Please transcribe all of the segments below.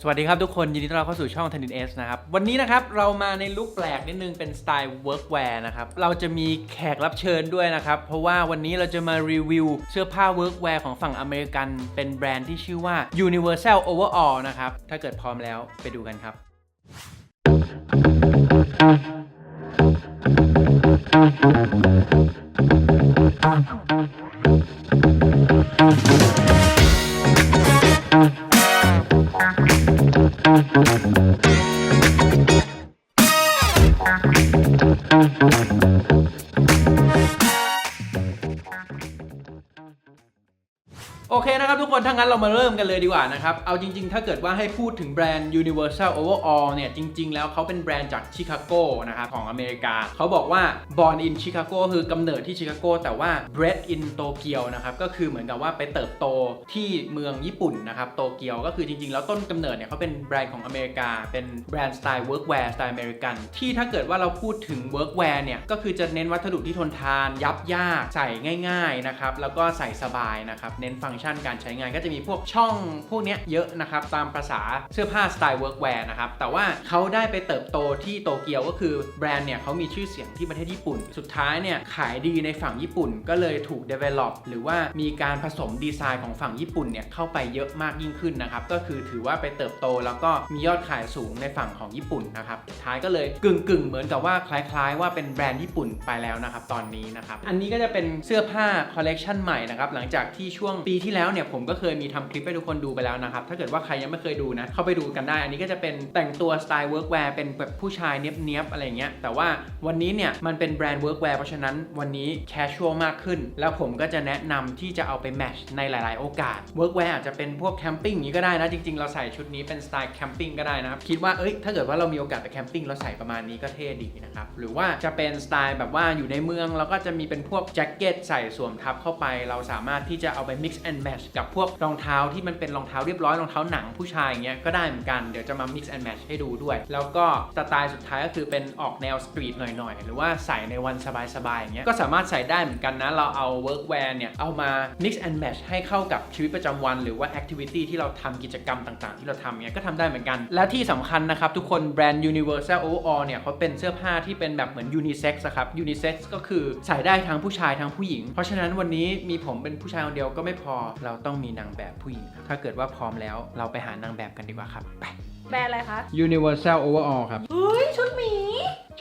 สวัสดีครับทุกคนยินดีต้อนรับเข้าสู่ช่องทันินเอสนะครับ วันนี้นะครับเรามาในลุคแปลกนิดนึงเป็นสไตล์ workwear นะครับ เราจะมีแขกรับเชิญด้วยนะครับ เพราะว่าวันนี้เราจะมารีวิวเสื้อผ้า workwear ของฝั่งอเมริกันเป็นแบรนด์ที่ชื่อว่า Universal Overall นะครับ ถ้าเกิดพร้อมแล้วไปดูกันครับโ Thank you. งั้นเรามาเริ่มกันเลยดีกว่านะครับ เอาจริง ๆ ถ้าเกิดว่าให้พูดถึงแบรนด์ Universal Overall เนี่ย จริง ๆ แล้วเขาเป็นแบรนด์จากชิคาโกนะครับของอเมริกา เขาบอกว่า born in Chicago คือกำเนิดที่ชิคาโกแต่ว่า bred in Tokyo นะครับ ก็คือเหมือนกับว่าไปเติบโตที่เมืองญี่ปุ่นนะครับโตเกียวก็คือจริง ๆ แล้วต้นกำเนิดเนี่ยเขาเป็นแบรนด์ของอเมริกา เป็นแบรนด์สไตล์ workwear สไตล์อเมริกันที่ถ้าเกิดว่าเราพูดถึง workwear เนี่ยก็คือจะเน้นวัสดุที่ทนทาน ยับยากใส่ง่าย ๆนะครับแล้วก็ใส่สบายนะครับเน้นฟังก์ชันการใช้งานก็จะมีพวกช่องพวกนี้เยอะนะครับ ตามภาษาเสื้อผ้าสไตล์ workwear นะครับ แต่ว่าเขาได้ไปเติบโตที่โตเกียวก็คือแบรนด์เนี่ยเขามีชื่อเสียงที่ประเทศญี่ปุ่น สุดท้ายเนี่ยขายดีในฝั่งญี่ปุ่นก็เลยถูก develop หรือว่ามีการผสมดีไซน์ของฝั่งญี่ปุ่นเนี่ยเข้าไปเยอะมากยิ่งขึ้นนะครับ ก็คือถือว่าไปเติบโตแล้วก็มียอดขายสูงในฝั่งของญี่ปุ่นนะครับสุดท้ายก็เลยกึ่งกึ่งๆ เหมือนกับว่าคล้าย ๆ ว่าเป็นแบรนด์ญี่ปุ่นไปแล้วนะครับตอนนี้นะครับอันนี้ก็จะเป็นเสื้อผ้าคอลเลกชันใหม่นะครับหลังจากที่ช่วงปีที่แล้วเนี่ยผมก็เคยมีทำคลิปให้ทุกคนดูไปแล้วนะครับ ถ้าเกิดว่าใครยังไม่เคยดูนะ เข้าไปดูกันได้ อันนี้ก็จะเป็นแต่งตัวสไตล์เวิร์กแวร์เป็นแบบผู้ชายเนี้ยบๆอะไรเงี้ย แต่ว่าวันนี้เนี่ยมันเป็นแบรนด์เวิร์กแวร์เพราะฉะนั้นวันนี้แคชชวลมากขึ้น แล้วผมก็จะแนะนำที่จะเอาไปแมชในหลาย ๆ โอกาสเวิร์กแวร์อาจจะเป็นพวกแคมปิ้งอย่างนี้ก็ได้นะ จริง ๆ เราใส่ชุดนี้เป็นสไตล์แคมปิ้งก็ได้นะครับ คิดว่าเอ้ยถ้าเกิดว่าเรามีโอกาสไปแคมปิ้งเราใส่ประมาณนี้ก็เท่ดีนะครับ หรือว่าจะเป็นสไตล์แบบว่าอยู่ในเมืองเราก็จะมีเป็นพวกแจ็คเก็ตใส่สวมทับเข้าไป เราสามารถที่จะเอาไป mix and match กับพวกรองเท้าที่มันเป็นรองเท้าเรียบร้อยรองเท้าหนังผู้ชายอย่างเงี้ยก็ได้เหมือนกันเดี๋ยวจะมา mix and match ให้ดูด้วย แล้วก็สไตล์สุดท้ายก็คือเป็นออกแนวสตรีทหน่อยๆ หรือว่าใส่ในวันสบายๆอย่างเงี้ยก็สามารถใส่ได้เหมือนกันนะเราเอา workwear เนี่ยเอามา mix and match ให้เข้ากับชีวิตประจำวัน หรือว่า activity ที่เราทำกิจกรรมต่างๆ ที่เราทำเงี้ยก็ทำได้เหมือนกัน และที่สำคัญนะครับทุกคนแบรนด์ Universal Overall เนี่ยเขาเป็นเสื้อผ้าที่เป็นแบบเหมือน unisex ครับ unisex ก็คือใส่ได้ทั้งผู้ชายทั้งผู้หญิง เพราะฉะนั้นวันนี้มีผมเป็นผู้ชายคนเดียวก็ไม่พอเราต้องมีนางแบบผู้หญิงถ้าเกิดว่าพร้อมแล้วเราไปหานางแบบกันดีกว่าครับไป แบรนด์อะไรคะ Universal Overall ครับ เฮ้ย ชุดหมี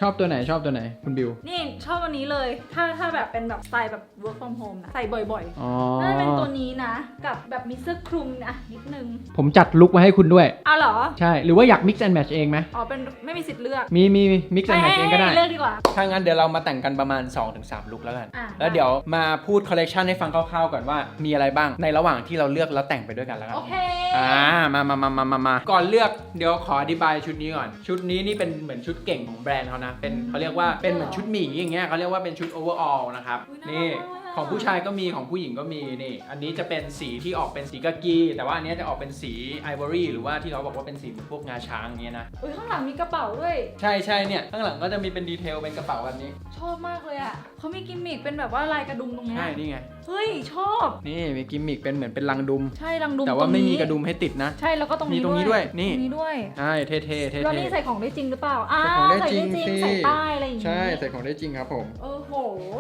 ชอบตัวไหนชอบตัวไหนคุณบิว นี่ชอบวันนี้เลย ถ้าถ้าแบบเป็นแบบสไตล์แบบ work from home นะ ใส่บ่อยอ๋อ ๆ น่าจะเป็นตัวนี้นะ กับแบบมีเสื้อคลุมนะนิดนึง ผมจัดลุกมาให้คุณด้วย เอาเหรอ ใช่ หรือว่าอยาก mix and match เองไหม อ๋อ เป็นไม่มีสิทธิ์เลือกมีมี mix and match เองก็ได้ ให้เลือกดีกว่า ถ้างั้นเดี๋ยวเรามาแต่งกันประมาณ 2-3 ลุกแล้วกัน อะ แล้วเดี๋ยวมาพูดคอลเลกชันให้ฟังคร่าวๆก่อนว่ามีอะไรบ้างในระหว่างที่เราเลือกแล้วแต่งไปด้วยกันแล้วกัน โอเค อ่ามามามามามามาก่อนเลือกเดี๋ยวขออธิบายชุดนี้ก่อน ชุดนี้นี่เป็นเหมือนชุดเก่งของแบรนด์เขานะ เป็นเขาเรียกว่าเป็นเหมือนชุดหมีอย่างเงี้ยเขาเรียกว่าเป็นชุดโอเวอร์ออลนะครับอุ๊ยนี่น่ารักมาก ของผู้ชายก็มีของผู้หญิงก็มีนี่ อันนี้จะเป็นสีที่ออกเป็นสีกากีแต่ว่าอันเนี้ยจะออกเป็นสีไอวอรี่หรือว่าที่เขาบอกว่าเป็นสีเหมือนพวกงาช้างอย่างเงี้ยนะ อุ้ยข้างหลังมีกระเป๋าด้วย ใช่ใช่เนี่ยข้างหลังก็จะมีเป็นดีเทลเป็นกระเป๋าแบบนี้ ชอบมากเลยอะเขามีกิมมิคเป็นแบบว่าลายกระดุมตรงเนี้ยใช่นี่ไง เฮ้ยชอบ นี่มีกิมมิคเป็นเหมือนเป็นลังดุม ใช่รังดุมแต่ว่าตงไม่นี้มีกระดุมให้ติดนะ ใช่แล้วก็ตรงนี้มีตรงนี้ด้วยนี่ ตรงนี้ด้วยใช่เท่ๆเท่ๆแล้วนี่ใส่ของได้จริงหรือเปล่าอ่าใส่ของได้ใส่จริงได้จริงสิใส่ใต้อะไรอย่างงี้ใช่ใส่ของได้จริงครับผมโอ้โห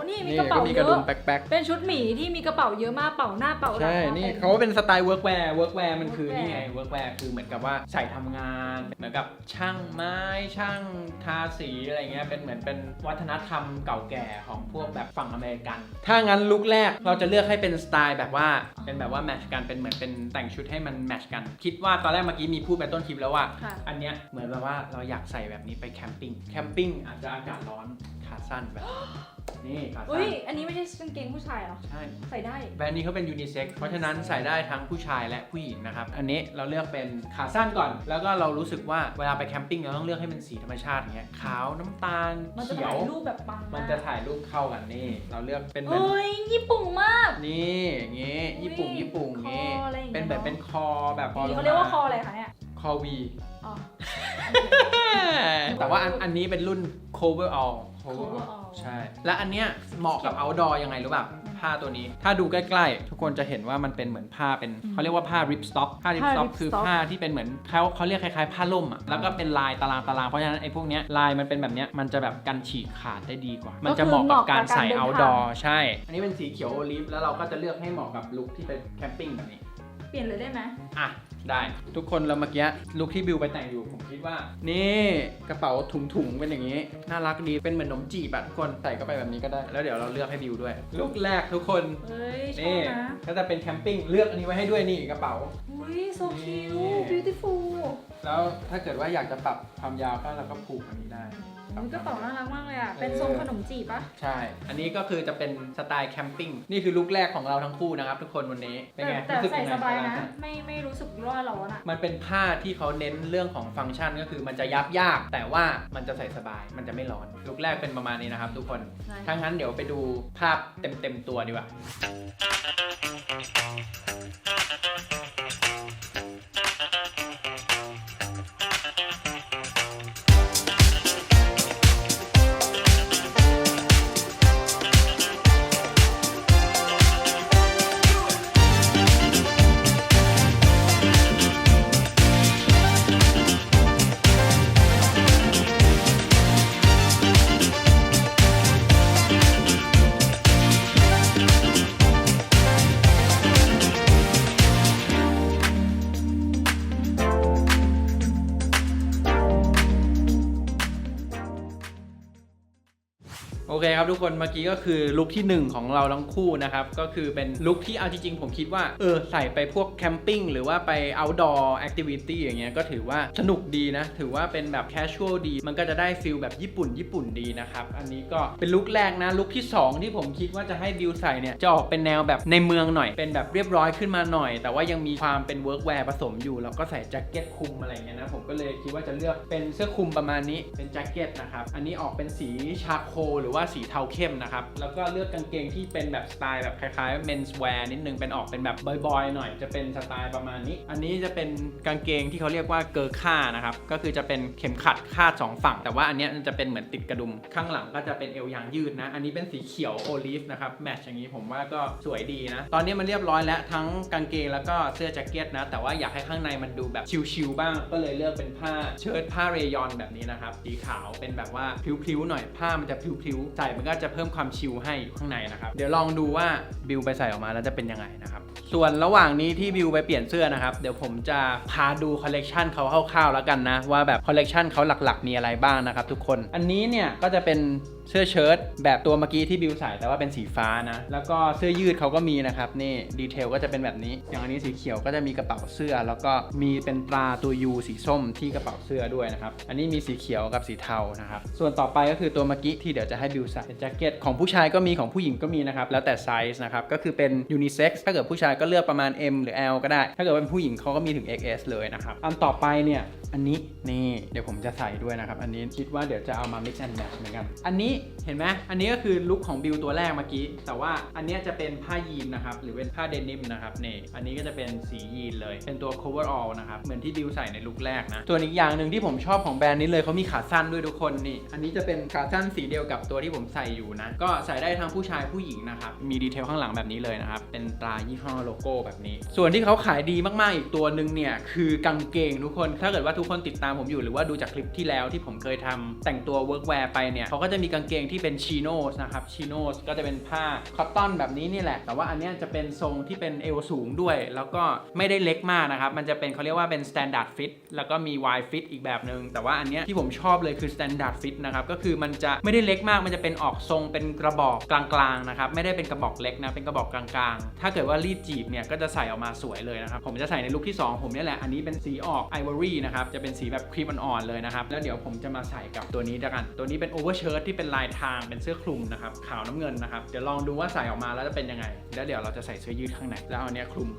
นี่มีนี่กระเป๋าก็มีเยกระดุมอะแบ็คเป็นชุดหมีที่มีกระเป๋าเยอะมากเป๋าหน้าเป๋าหลังใช่ นี่เขาเป็นสไตล์ workwear workwear มันคือ workwear นี่ไง workwear คือเหมือนกับว่าใส่ทำงาน เหมือนกับช่างไม้ ช่างทาสีอะไรเงี้ย เป็นเหมือนเป็นวัฒนธรรมเก่าแก่ของพวกแบบฝั่งอเมริกัน ถ้างั้นลุคแรกเราจะเลือกให้เป็นสไตล์แบบว่า เป็นแบบว่าแมทช์กัน เป็นเหมือนเป็นแต่งชุดให้มันแมทช์กัน คิดว่าตอนแรกเมื่อกี้มีพูดไปต้นคลิปแล้วว่า ค่ะ อันเนี้ยเหมือนแบบว่าเราอยากใส่แบบนี้ไปแคมปิ้ง แคมปิ้งอาจจะอากาศร้อนขาสั้นแบบ นี่ขาสั้อุ้ยนอันนี้ไม่ใช่กางเกงผู้ชายเหรอ ใช่ ใส่ได้ แบรนด์นี้เขาเป็นยูนิเซ็กเพราะฉะนั้นใส่ได้ทั้งผู้ชายและผู้หญิงนะครับ อันนี้เราเลือกเป็นขาสั้นก่อน แล้วก็เรารู้สึกว่าเวลาไปแคมปิ้งเราต้องเลือกให้เป็นสีธรรมชาติอย่างเงี้ย ขาวน้ำตาลมันจะเขียถ่ายวรูปแบบปังมันจะถ่ายรูปเข้ากันนี่ เราเลือกเป็นแบบเฮ้ยญี่ปุ่นมาก นี่อย่างงี้ญี่ปุ่งญี่ปุ่งอย่างงี้คออะไรอย่างเงี้ย เป็นแบบเป็นคอแบบคอลนี่งเขาเรียกว่ามาคออะไรคะเนี่ย คอวี อ๋อ แต่ว่าอันอันนี้เป็นรุ่น cover all Cover all ใช่ และอันเนี้ยเหมาะกับ outdoor ยังไงรู้ป่ะยังไงผ้าตัวนี้ ถ้าดูใกล้ๆ ทุกคนจะเห็นว่ามันเป็นเหมือนผ้าเป็นเขาเรียกว่าผ้าริปสต็อกผ้าริปสต็อกผ้า ripstop คือผ้าที่เป็นเหมือนเขาเขาเรียกคล้ายๆ ผ้าล่มอะแล้วก็เป็นลายตารางตารางเพราะฉะนั้นไอ้พวกเนี้ยลายมันเป็นแบบเนี้ยมันจะแบบกันฉีกขาดได้ดีกว่า มันจะเหมาะกับการใส่ outdoor ใช่ อันนี้เป็นสีเขียวโอลิฟแล้วเราก็จะเลือกให้เหมาะกับลุคที่เป็นแคมปิ้งแบบนี้ เปลี่ยนเลยได้ไหมอะ ได้ ทุกคนแล้วเมื่อกี้ลุคที่บิวไปแต่งอยู่ ผมคิดว่า นี่กระเป๋าถุงๆเป็นอย่างนี้ น่ารักดีเป็นเหมือนขนมจีบอะทุกคนใส่เข้าไปแบบนี้ก็ได้ แล้วเดี๋ยวเราเลือกให้บิวด้วยลุคแรกทุกคนเฮ้ยชอนี่บนะก็จะเป็นแคมปิ้งเลือกอันนี้ไว้ให้ด้วยนี่กระเป๋า อุ้ยโซคิวนี่ beautiful แล้วถ้าเกิดว่าอยากจะปรับความยาวก็เราก็ผูกอันนี้ได้ อุ๊ยกระเป๋าน่ารักมากเลยอะ เป็นทรงขนมจีบปะใช่ อันนี้ก็คือจะเป็นสไตล์แคมปิ้ง นี่คือลุคแรกของเราทั้งคู่นะครับ ทุกคนวันนี้ เป็นแต่ไงแต่รู้สึกใส่ยังไงสบายเวลนะใส่ไม่ไม่รู้สึกร้อนร้อนอะ มันเป็นผ้าที่เขาเน้นเรื่องของฟังก์ชันก็คือมันจะยับยาก แต่ว่ามันจะใส่สบาย มันจะไม่ร้อน ลุคแรกเป็นประมาณนี้นะครับ ทุกคน ใช่ ถ้างั้นเดี๋ยวไปดูภาพเต็มๆตัวดีกว่า ทุกคนเมื่อกี้ก็คือลุคที่ 1 ของเราทั้งคู่นะครับ ก็คือเป็นลุคที่เอาจริงๆ ผมคิดว่า เออ ใส่ไปพวกแคมปิ้งหรือว่าไป outdoor activity อย่างเงี้ยก็ถือว่าสนุกดีนะ ถือว่าเป็นแบบ casual ดี มันก็จะได้ฟิลแบบญี่ปุ่นญี่ปุ่นดีนะครับ อันนี้ก็เป็นลุคแรกนะ ลุคที่ 2 ที่ผมคิดว่าจะให้บิวใส่เนี่ย จะออกเป็นแนวแบบในเมืองหน่อย เป็นแบบเรียบร้อยขึ้นมาหน่อย แต่ว่ายังมีความเป็น workwear ผสมอยู่แล้วก็ใส่แจ็คเก็ตคลุมอะไรเงี้ยนะผมก็เลยคิดว่าจะเลือกเป็นเสื้อคลุมประมาณนี้เป็นแจ็คเก็ตนะครับอันนี้ออกเป็นสีชาโคหรือว่าสีเทาเข้มนะครับ แล้วก็เลือกกางเกงที่เป็นแบบสไตล์แบบคล้ายๆ mens wear นิดนึงเป็นออกเป็นแบบบอยๆหน่อยจะเป็นสไตล์ประมาณนี้ อันนี้จะเป็นกางเกงที่เขาเรียกว่าเกอร์ค่านะครับก็คือจะเป็นเข็มขัดคาดสองฝั่ง แต่ว่าอันนี้จะเป็นเหมือนติดกระดุมข้างหลังก็จะเป็นเอวยางยืดนะ อันนี้เป็นสีเขียวโอลิฟนะครับแมทช์อย่างนี้ผมว่าก็สวยดีนะ ตอนนี้มันเรียบร้อยแล้วทั้งกางเกงแล้วก็เสื้อแจ็คเก็ตนะ แต่ว่าอยากให้ข้างในมันดูแบบชิลๆบ้าง ก็เลยเลือกเป็นผ้าเชิ้ตผ้าเรยอนแบบนี้นะครับสีขาวเป็นแบบว่าพลิ้วๆหน่อยผ้ามันจะพลิ้วๆใส่มันก็จะเพิ่มความชิลให้อยู่ข้างในนะครับ เดี๋ยวลองดูว่าบิวไปใส่ออกมาแล้วจะเป็นยังไงนะครับ ส่วนระหว่างนี้ที่บิวไปเปลี่ยนเสื้อนะครับ เดี๋ยวผมจะพาดูคอลเลกชันเขาคร่าวๆแล้วกันนะ ว่าแบบคอลเลกชันเขาหลักๆ มีอะไรบ้างนะครับทุกคน อันนี้เนี่ยก็จะเป็น เสื้อเชิ้ตแบบตัวเมื่อกี้ที่บิวใส่แต่ว่าเป็นสีฟ้านะ แล้วก็เสื้อยืดเขาก็มีนะครับ นี่ดีเทลก็จะเป็นแบบนี้ อย่างอันนี้สีเขียวก็จะมีกระเป๋าเสื้อ แล้วก็มีเป็นตราตัว U สีส้มที่กระเป๋าเสื้อด้วยนะครับ อันนี้มีสีเขียวกับสีเทานะครับ ส่วนต่อไปก็คือตัวเมื่อกี้ที่เดี๋ยวจะให้บิวใส่แจ็คเก็ตของผู้ชายก็มีของผู้หญิงก็มีนะครับ แล้วแต่ไซส์นะครับ ก็คือเป็นยูนิเซ็กซ์ถ้าเกิดผู้ชายก็เลือกประมาณ M หรือ L ก็ได้ ถ้าเกิดเป็นผู้หญิงเขาก็มีถึง XS เลยนะครับ อันต่อไปเนี่ยอันนี้นี่เดี๋ยวผมจะใส่ด้วยนะครับ อันนี้คิดว่าเดี๋ยวจะเอามา mix and match เหมือนกัน อันนี้เห็นไหมอันนี้ก็คือลุคของบิวตัวแรกเมื่อกี้ แต่ว่าอันนี้จะเป็นผ้ายีนนะครับ หรือเป็นผ้าเดนิมนะครับนี่อันนี้ก็จะเป็นสียีนเลย เป็นตัว cover all นะครับ เหมือนที่บิวใส่ในลุคแรกนะส่วนอีกอย่างหนึ่งที่ผมชอบของแบรนด์นี้เลยเขามีขาสั้นด้วยทุกคนนี่ อันนี้จะเป็นขาสั้นสีเดียวกับตัวที่ผมใส่อยู่นะ ก็ใส่ได้ทั้งผู้ชายผู้หญิงนะครับ มีดีเทลข้างหลังแบบนี้เลยนะครับ เป็นตรายี่ห้อโลโก้แบบนี้ ส่วนที่เขาขายดีมากๆอีกตัวหนึ่งเนี่ยคือกางเกงทุกคน ถ้าเกิดว่าทุกคนติดตามผมอยู่หรือว่าดูจากคลิปที่แล้วที่ผมเคยทำแต่งตัว workwear ไปเนี่ยเขาก็จะมีกางเกงที่เป็นชิโนสนะครับชิโนสก็จะเป็นผ้าคอตตอนแบบนี้นี่แหละ แต่ว่าอันนี้จะเป็นทรงที่เป็นเอวสูงด้วย แล้วก็ไม่ได้เล็กมากนะครับ มันจะเป็นเขาเรียกว่าเป็น standard fit แล้วก็มี wide fit อีกแบบหนึ่งแต่ว่าอันนี้ที่ผมชอบเลยคือ standard fit นะครับก็คือมันจะไม่ได้เล็กมากมันจะเป็นออกทรงเป็นกระบอกกลางๆนะครับไม่ได้เป็นกระบอกเล็กนะเป็นกระบอกกลางๆ ถ้าเกิดว่ารีดจีบเนี่ยก็จะใส่ออกมาสวยเลยนะครับผมจะใส่ในลุคที่ 2 ผมนี่แหละอันนี้เป็นสีออก ivory นะครับจะเป็นสีแบบครีมอ่อนๆเลยนะครับ แล้วเดี๋ยวผมจะมาใส่กับตัวนี้ด้วยกัน ตัวนี้เป็นโอเวอร์เชิ้ตที่เป็นลายทางเป็นเสื้อคลุมนะครับขาวน้ำเงินนะครับเดี๋ยวลองดูว่าใส่ออกมาแล้วจะเป็นยังไง แล้วเดี๋ยวเราจะใส่เสื้อยืดข้างในแล้วเอาอันเนี้ยคลุม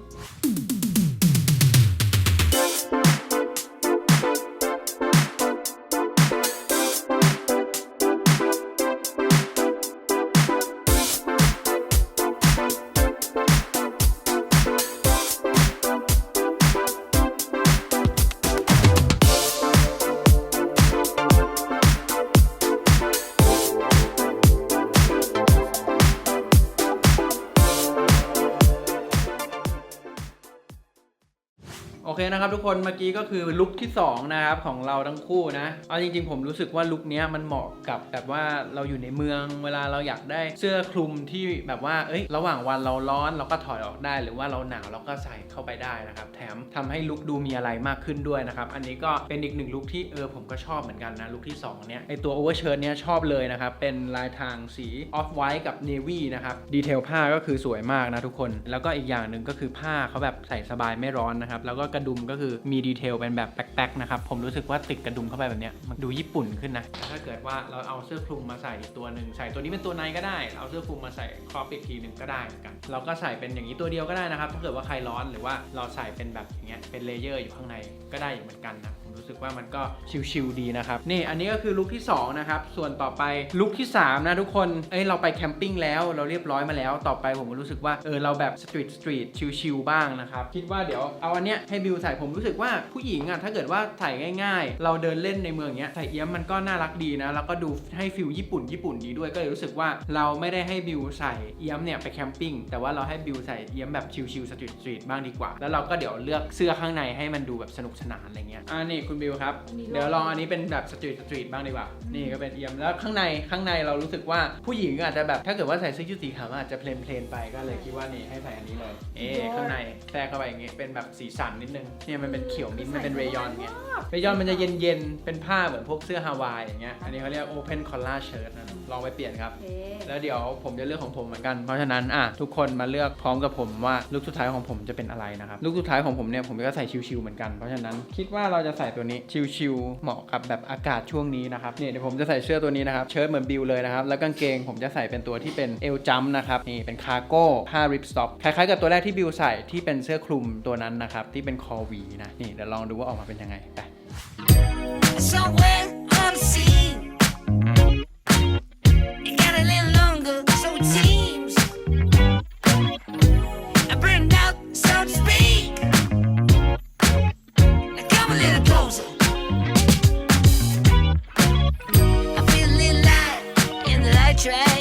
โอเคนะครับทุกคนเมื่อกี้ก็คือลุคที่สองนะครับของเราทั้งคู่นะเอาจริงๆ ผมรู้สึกว่าลุคนี้มันเหมาะกับแบบว่าเราอยู่ในเมืองเวลาเราอยากได้เสื้อคลุมที่แบบว่าเอ้ยระหว่างวันเราร้อนเราก็ถอยออกได้ หรือว่าเราหนาวเราก็ใส่เข้าไปได้นะครับแถมทำให้ลุคดูมีอะไรมากขึ้นด้วยนะครับอันนี้ก็เป็นอีกหนึ่งลุคที่เออผมก็ชอบเหมือนกันนะลุคที่สองเนี้ยไอตัวโอเวอร์เชิ้ตเนี้ยชอบเลยนะครับเป็นลายทางสีออฟไวท์กับเนวี่นะครับดีเทลผ้าก็คือสวยมากนะทุกคน แล้วก็อีกอย่างหนึ่งก็คือผ้าเขาแบบใส่สบายไม่ร้อนนะครับแล้วก็กระดุมก็คือมีดีเทลเป็นแบบแป๊กๆนะครับ ผมรู้สึกว่าติดกระดุมเข้าไปแบบเนี้ยมันดูญี่ปุ่นขึ้นนะ ถ้าเกิดว่าเราเอาเสื้อคลุมมาใส่อีกตัวหนึ่งใส่ตัวนี้เป็นตัวในก็ได้ เอาเสื้อคลุมมาใส่ครอปอีกทีหนึ่งก็ได้เหมือนกัน เราก็ใส่เป็นอย่างนี้ตัวเดียวก็ได้นะครับ ถ้าเกิดว่าใครร้อนหรือว่าเราใส่เป็นแบบอย่างเงี้ยเป็นเลเยอร์อยู่ข้างในก็ได้เหมือนกันนะ สึกว่ามันก็ชิลๆดีนะครับ นี่อันนี้ก็คือลุคที่สองนะครับ ส่วนต่อไปลุคที่สามนะทุกคน เอ้ยเราไปแคมปิ้งแล้วเราเรียบร้อยมาแล้ว ต่อไปผมก็รู้สึกว่าเออเราแบบสตรีทสตรีทชิลๆบ้างนะครับ คิดว่าเดี๋ยวเอาอันเนี้ยให้บิวใส่ผมรู้สึกว่าผู้หญิงอะถ้าเกิดว่าใส่ง่าย ๆ เราเดินเล่นในเมืองเนี้ยใส่เอี้ยมมันก็น่ารักดีนะแล้วก็ดูให้ฟิลญี่ปุ่นญี่ปุ่นดีด้วยก็เลยรู้สึกว่าเราไม่ได้ให้บิวใส่เอี้ยมเนี่ยไปแคมปิ้งแต่ว่าเราให้บิวใส่เอี้ยมแบบชิลๆสตรีทสตรีทบ้างดีกว่า แล้วเราก็เดี๋ยวเลือกเสื้อข้างในให้มันดูแบบสนุกสนานอะไรเงี้ยอ่านี่คุณบิวครับมีโลกเดี๋ยวลองอันนี้เป็นแบบสตรีทสตรีทบ้างดีกว่า นี่ก็เป็นเอี้ยมแล้วข้างในข้างในเรารู้สึกว่าผู้หญิงอาจจะแบบถ้าเกิดว่าใส่เสื้อยืดสีขาวอาจจะเพลนเพลนๆไปก็เลยคิดว่านี่ให้ใส่อันนี้เลย เอ๊ะข้างในแทรกเข้าไปอย่างงี้เป็นแบบสีสันนิดนึงเนี่ยมันเป็นเขียวมิ้นท์มันเป็นเรยอนไงเรยอนมันจะเย็นๆเป็นผ้าเหมือนพวกเสื้อฮาวายอย่างเงี้ยอันนี้เขาเรียก open collar shirt นะลองไปเปลี่ยนครับโอเคแล้วเดี๋ยวผมจะเลือกของผมเหมือนกัน เพราะฉะนั้นอะทุกคนมาเลือกพร้อมกับผมว่าลุคสุดท้ายของผมจะเป็นอะไรนะครับลุคสุดท้ายของผมเนี่ยผมก็ใส่ชิวๆเหมือนกันเพราะฉะนั้นคิดว่าเราจะใส่ตัวนี้ชิวๆเหมาะกับแบบอากาศช่วงนี้นะครับเนี่ยเดี๋ยวผมจะใส่เสื้อตัวนี้นะครับเชิ้ตเหมือนบิวเลยนะครับแล้วกางเกงผมจะใส่เป็นตัวที่เป็นเอลจัมนะครับนี่เป็นคาร์โก้ผ้าริปสต็อปคล้ายๆกับตัวแรกที่บิวใส่ที่เป็นเสื้อคลุมตัวนั้นนะครับที่เป็นคอวีนะนี่เดี๋ยวลองดูว่าออกมาเป็นยังไงไป in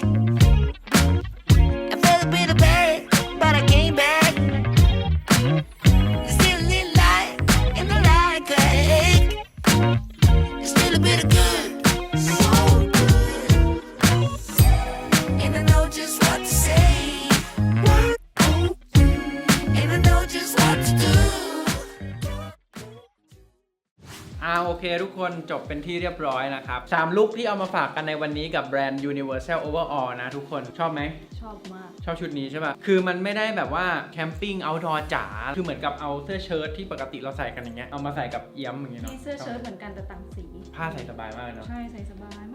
เคทุกคนจบเป็นที่เรียบร้อยนะครับสามลุคที่เอามาฝากกันในวันนี้กับแบรนด์ Universal Overall นะทุกคนชอบไหม ชอบมาก ชอบชุดนี้ใช่ป่ะ คือมันไม่ได้แบบว่าแคมปิ้งเอาดอจ๋า คือเหมือนกับเอาเสื้อเชิ้ตที่ปกติเราใส่กันอย่างเงี้ย เอามาใส่กับเอี้ยมอย่างเงี้ยเนาะนี่เสื้อเชิ้ตเหมือนกันแต่ต่างสี ผ้าใส่สบายมากเลยเนาะ ใช่ใส่สบายม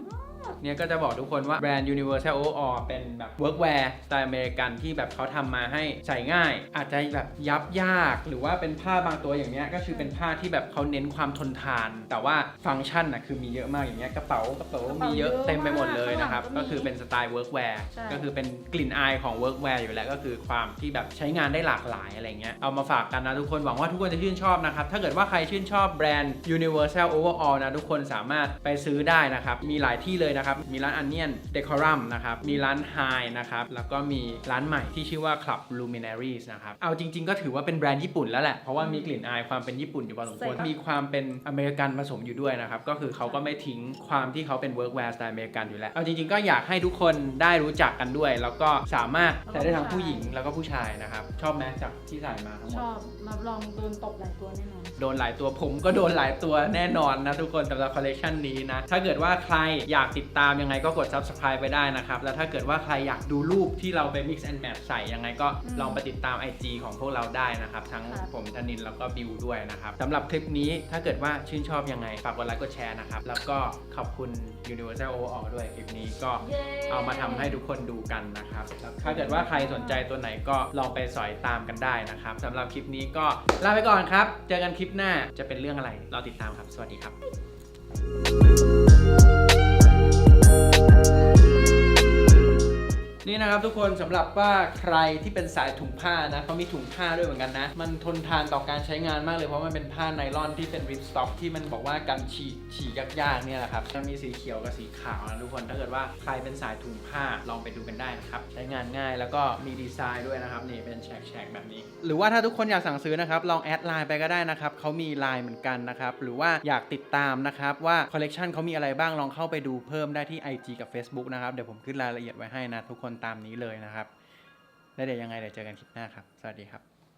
าก เนี่ยก็จะบอกทุกคนว่าแบรนด์ Universal Overall เป็นแบบ workwear สไตล์อเมริกันที่แบบเขาทำมาให้ใส่ง่าย อาจจะแบบยับยาก หรือว่าเป็นผ้าบางตัวอย่างเงี้ยก็คือเป็นผ้าที่แบบเขาเน้นความทนทาน แต่ว่าฟังก์ชันน่ะคือมีเยอะมากอย่างเงี้ยกระเป๋ากระเป๋ามีเยอะเต็มไปหมดเลยนะครับก็คือเป็นสไตล์ workwear ใช่ก็คือเป็นกลิ่นอายของ workwear อยู่แล้วก็คือความที่แบบใช้งานได้หลากหลายอะไรเงี้ยเอามาฝากกันนะทุกคนหวังว่าทุกคนจะชื่นชอบนะครับถ้าเกิดว่าใครชื่นชอบแบรนด์ Universal Overall นะทุกคนสามารถไปซื้อได้นะครับมีหลายที่เลยนะครับ มีร้าน Onion Decorum นะครับ มีร้าน High นะครับ แล้วก็มีร้านใหม่ที่ชื่อว่า Club Luminaries นะครับ เอาจริง ๆ ก็ถือว่าเป็นแบรนด์ญี่ปุ่นแล้วแหละ เพราะว่ามีกลิ่นอายความเป็นญี่ปุ่นอยู่พอสมควรใช่มีความเป็นอเมริกันผสมอยู่ด้วยนะครับ ก็คือเขาก็ไม่ทิ้งความที่เขาเป็น workwear สไตล์อเมริกันอยู่แล้ว เอาจริง ๆ ก็อยากให้ทุกคนได้รู้จักกันด้วย แล้วก็สามารถใส่ได้ทั้งผู้หญิงแล้วก็ผู้ชายนะครับ ชอบไหมจากที่ใส่มาทั้งหมชด อบรับรองโดนตบหลายตัวแน่นอน โดนหลายตัวผมก็โดนหลายตัวแน่นอนนะทุกคนสำหรับคอลเลกชันนี้นะ ถ้าเกิดว่าใครอยากติดตามยังไงก็กด subscribe ไปได้นะครับ แล้วถ้าเกิดว่าใครอยากดูรูปที่เราไป mix and match ใส่ยังไงก็อืมลองไปติดตาม IG ของพวกเราได้นะครับ ทั้งครับผมธนินแล้วก็บิวด้วยนะครับสำหรับคลิปนี้ถ้าเกิดว่าชื่นชอบยังไง ฝากกดไลค์กดแชร์นะครับ แล้วก็ขอบคุณ Universal Overall ด้วยคลิปนี้ก็เย้เอามาทำให้ทุกคนดูกันนะครับแล้วถ้าเกิดว่าใครสนใจตัวไหนก็ลองไปสอยตามกันได้นะครับสำหรับคลิปนี้ก็ลาไปก่อนครับ เจอกันคลิปหน้าจะเป็นเรื่องอะไร เราติดตามครับ สวัสดีครับ นี่นะครับทุกคนสำหรับว่าใครที่เป็นสายถุงผ้านะเขามีถุงผ้าด้วยเหมือนกันนะ มันทนทานต่อการใช้งานมากเลยเพราะมันเป็นผ้าไนลอนที่เป็นริปสต็อกที่มันบอกว่ากันฉีกฉีกยากๆเนี่ยแหละครับมันมีสีเขียวกับสีขาวนะทุกคนถ้าเกิดว่าใครเป็นสายถุงผ้าลองไปดูกันได้นะครับใช้งานง่ายแล้วก็มีดีไซน์ด้วยนะครับนี่เป็นแฉกๆแบบนี้ หรือว่าถ้าทุกคนอยากสั่งซื้อนะครับลองแอดไลน์ไปก็ได้นะครับเขามีไลน์เหมือนกันนะครับหรือว่าอยากติดตามนะครับว่าคอลเลกชันเขามีอะไรบ้างลองเข้าไปดูเพิ่มได้ที่ IG กับ Facebook นะครับเดี๋ยวผมขึ้นรายละเอียดไว้ให้นะทุกคนตามนี้เลยนะครับ แล้วเดี๋ยวยังไงเดี๋ยวเจอกันคลิปหน้าครับ สวัสดีครับ